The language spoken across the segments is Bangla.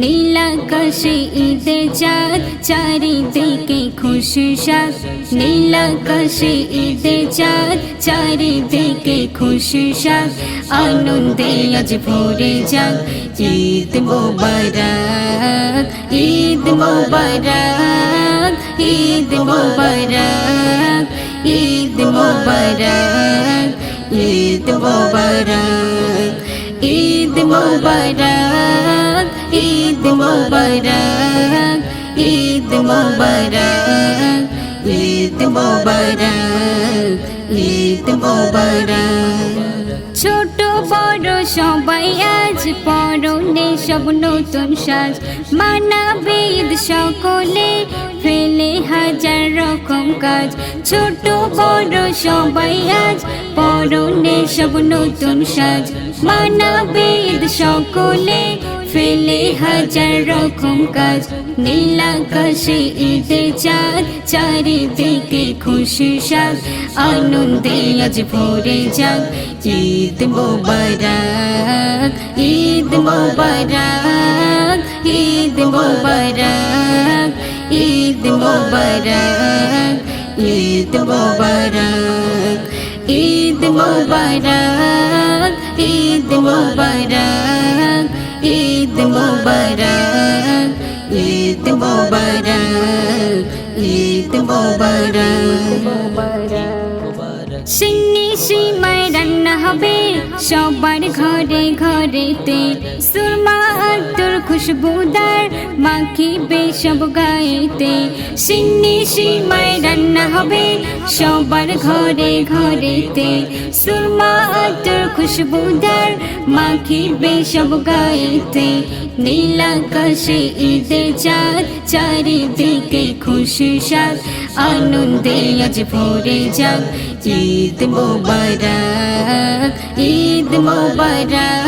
নীলাকাশে ঈদে চাঁদ, চারিদিকে খুশি সাজ নীলাকাশে ঈদে চাঁদ, চারিদিকে খুশি সাজ আনন্দে আজ ভরে যাক ঈদ মোবারক ঈদ মোবারক ঈদ মোবারক ঈদ মোবারক ঈদ মোবারক ঈদ মোবারক। মোবারক ঈদ মোবারক ঈদ মোবারক ঈদ মোবারক ছোট, বড় সবাই আজ পরনে সব নতুন সাজ। মানাবে ঈদ সকলে, ফেলে হাজার রকম কাজ। ছোট, বড় সবাই আজ পরনে সব নতুন সাজ। মানাবে ঈদ সকলে ফেলে হাজার রকম কাজ নীলাকাশে ঈদে চাঁদ, চারিদিকে খুশি সাজ আনন্দে আজ ভরে যাক ঈদ মোবারক ঈদ মোবারক ঈদ মোবারক ঈদ মোবারক ঈদ মোবারক ঈদ মোবারক ঈদ মোবারক, ঈদ মোবারক ঈদ মোবারক ঈদ মোবারক। সিন্নি সীমায় রান্না হবে সবার ঘরে ঘরেতে সুরমা খুশবুদার মাখিবে সব গায়েতে সিন্নি সীমায় রান্না হবে সবার ঘরে ঘরেতে সুরমা আতর খুশবুদার মাখিবে সব গায়েতে নীলাকাশে ঈদে চাঁদ চারিদিকে খুশি সাজ আনন্দে আজ ভরে যাক ঈদ মোবারক ঈদ মোবারক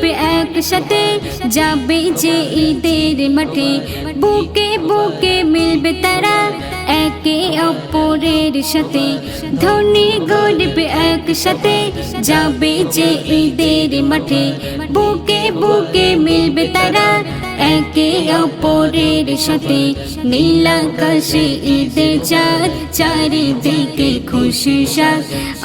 গরিব একসাথে যাবে যে ঈদের মাঠে বুকে বুকে মিলবে তারা একে অপরের সাথে ধনী গরিব একসাথে যাবে যে ঈদের মাঠে বুকে বুকে মিলবে তারা একে অপরের সাথে নীলাকাশে ঈদে চাঁদ, চারিদিকে খুশি সাজ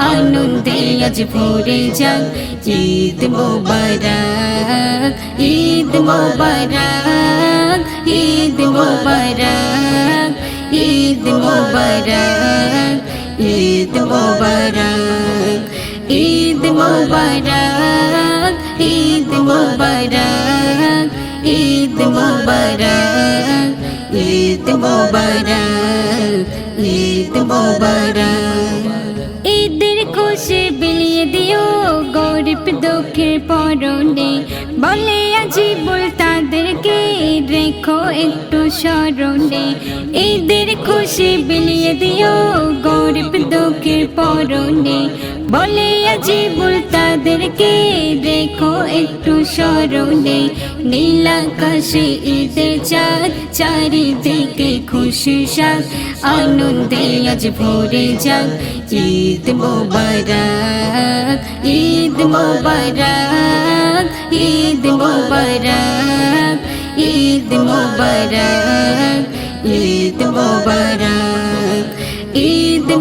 আনন্দে আজ ভরে যাক ঈদ মোবারক ঈদ মোবারক ঈদ মোবারক ঈদ মোবারক ঈদ মোবারক ঈদ মোবারক ঈদ মোবারক। ঈদ মোবারক ঈদ মোবারক ঈদ মোবারক। ঈদের খুশি বিলিয়ে দিও, গরিব দুঃখের পরনে। বলে আজি বল তাদেরকে রেখো একটু স্মরণে। ঈদের খুশি বিলিয়ে দিও পরনে। বলে, আজি বল তাদেরকে দেখো একটু স্মরণে। নীলাকাশে ঈদের চাঁদ, চারিদিকে খুশি সাজ আনন্দে আজ ভরে যাক ঈদ মোবারক ঈদ মোবারক ঈদ মোবারক ঈদ মোবারক ঈদ মোবারক।